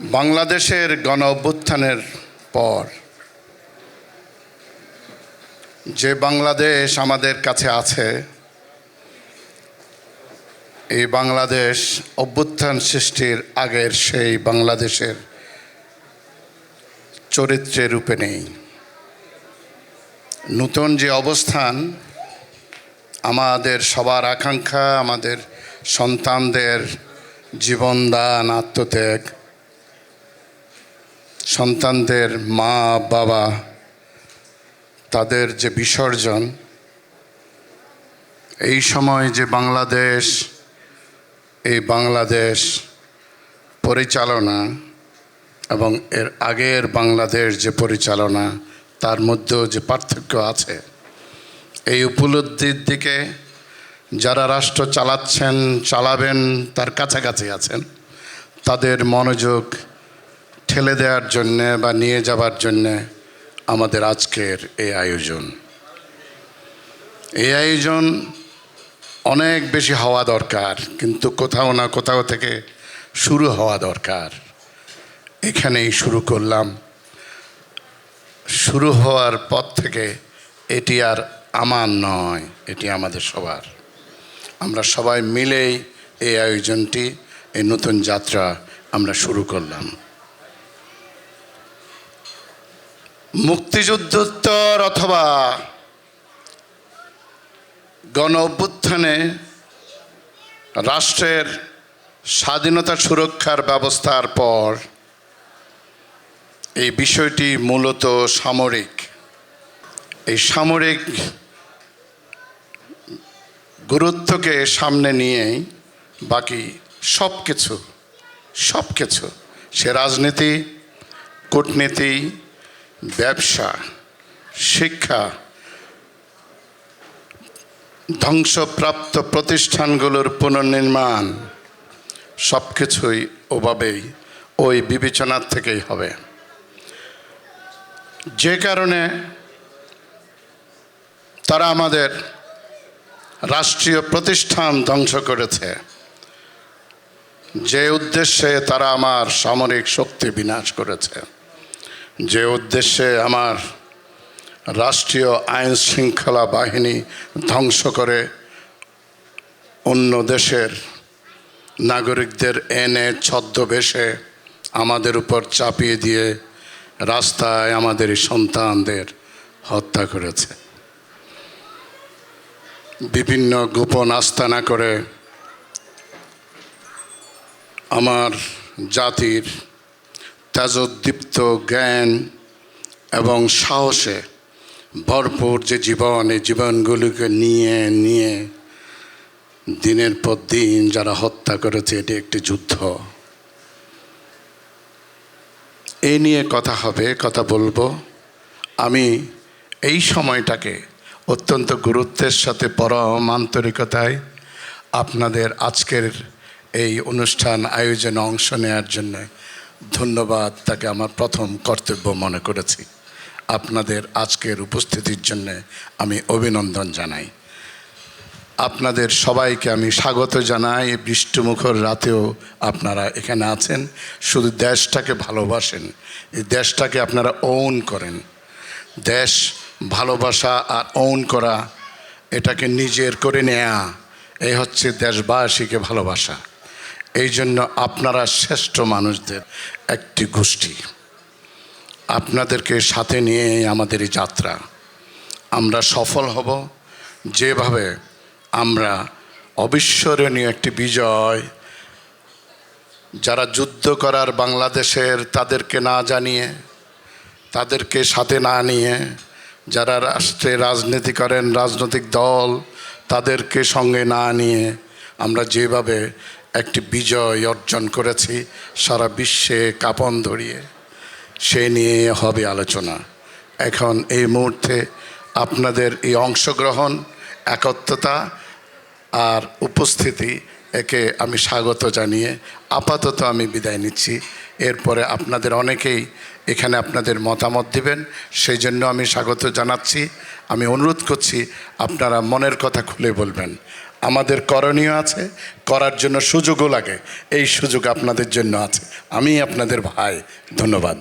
বাংলাদেশের গণ অভ্যুত্থানের পর যে বাংলাদেশ আমাদের কাছে আছে, এই বাংলাদেশ অভ্যুত্থান সৃষ্টির আগের সেই বাংলাদেশের চরিত্রে রূপে নেই। নতুন যে অবস্থান, আমাদের সবার আকাঙ্ক্ষা, আমাদের সন্তানদের জীবনদান, আত্মত্যাগ সন্তানদের মা, বাবা, তাদের যে বিসর্জন, এই সময় যে বাংলাদেশ, এই বাংলাদেশ পরিচালনা এবং এর আগের বাংলাদেশ যে পরিচালনা, তার মধ্যেও যে পার্থক্য আছে, এই উপলব্ধির দিকে যারা রাষ্ট্র চালাচ্ছেন, চালাবেন, তার কাছাকাছি আছেন, তাদের মনোযোগ ঠেলে দেওয়ার জন্যে বা নিয়ে যাবার জন্যে আমাদের আজকের এই আয়োজন। এই আয়োজন অনেক বেশি হওয়া দরকার, কিন্তু কোথাও না কোথাও থেকে শুরু হওয়া দরকার। এখানেই শুরু করলাম। শুরু হওয়ার পর থেকে এটি আর আমার নয়, এটি আমাদের সবার। আমরা সবাই মিলেই এই আয়োজনটি, এই নতুন যাত্রা আমরা শুরু করলাম। মুক্তিযুদ্ধোত্তর অথবা গণ অভ্যুত্থানে রাষ্ট্রের স্বাধীনতা সুরক্ষার ব্যবস্থার পর এই বিষয়টি মূলত সামরিক। এই সামরিক গুরুত্বকে সামনে নিয়েই বাকি সব কিছু সব কিছু সে রাজনীতি, কূটনীতি ব্যবসা, শিক্ষা, ধ্বংসপ্রাপ্ত প্রতিষ্ঠানগুলোর পুনর্নির্মাণ সব কিছুই ওভাবেই ওই বিবেচনার থেকেই হবে। যে কারণে তারা আমাদের রাষ্ট্রীয় প্রতিষ্ঠান ধ্বংস করেছে। যে উদ্দেশ্যে তারা আমার সামরিক শক্তি বিনাশ করেছে। যে উদ্দেশ্যে আমার রাষ্ট্রীয় আইন শৃঙ্খলা বাহিনী ধ্বংস করে অন্য দেশের নাগরিকদের এনে ছদ্মবেশে আমাদের উপর চাপিয়ে দিয়ে রাস্তায় আমাদের সন্তানদের হত্যা করেছে। বিভিন্ন গোপন আস্তানা করে আমার জাতির তেজোদ্দীপ্ত জ্ঞান এবং সাহসে ভরপুর যে জীবন, এই জীবনগুলোকে নিয়ে নিয়ে দিনের পর দিন যারা হত্যা করেছে, এটি একটি যুদ্ধ। এই নিয়ে কথা হবে, কথা বলব। আমি এই সময়টাকে অত্যন্ত গুরুত্বের সাথে পরম আন্তরিকতায় আপনাদের আজকের এই অনুষ্ঠান আয়োজনে অংশ নেওয়ার জন্য ধন্যবাদ, তাকে আমার প্রথম কর্তব্য মনে করেছি। আপনাদের আজকের উপস্থিতির জন্যে আমি অভিনন্দন জানাই। আপনাদের সবাইকে আমি স্বাগত জানাই বৃষ্টিমুখর রাতেও আপনারা এখানে আছেন। শুধু দেশটাকে ভালোবাসেন, এই দেশটাকে আপনারা ওন করেন। দেশ, ভালোবাসা আর ওন করা, এটাকে নিজের করে নেয়া, এই হচ্ছে দেশবাসীকে ভালোবাসা। এই জন্য আপনারা শ্রেষ্ঠ মানুষদের একটি গোষ্ঠী। আপনাদেরকে সাথে নিয়ে আমাদের এই যাত্রা। আমরা সফল হব। যেভাবে আমরা অবিস্মরণীয় একটি বিজয়, যারা যুদ্ধ করার বাংলাদেশের তাদেরকে না জানিয়ে, তাদেরকে সাথে না নিয়ে, যারা রাষ্ট্রে রাজনীতি করেন, রাজনৈতিক দল, তাদেরকে সঙ্গে না নিয়ে আমরা যেভাবে একটি বিজয় অর্জন করেছি সারা বিশ্বে কাপন ধরিয়ে। সে নিয়ে হবে আলোচনা। এখন এই মুহূর্তে আপনাদের এই অংশগ্রহণ, একত্রতা আর উপস্থিতি একে আমি স্বাগত জানিয়ে আপাতত আমি বিদায় নিচ্ছি। এরপরে আপনাদের অনেকেই এখানে আপনাদের মতামত দিবেন, সেই জন্য আমি স্বাগত জানাচ্ছি। আমি অনুরোধ করছি, আপনারা মনের কথা খুলে বলবেন। আমাদের করণীয় আছে, করার জন্য সুযোগও লাগে। এই সুযোগ আপনাদের জন্য আছে। আমি আপনাদের ভাই। ধন্যবাদ।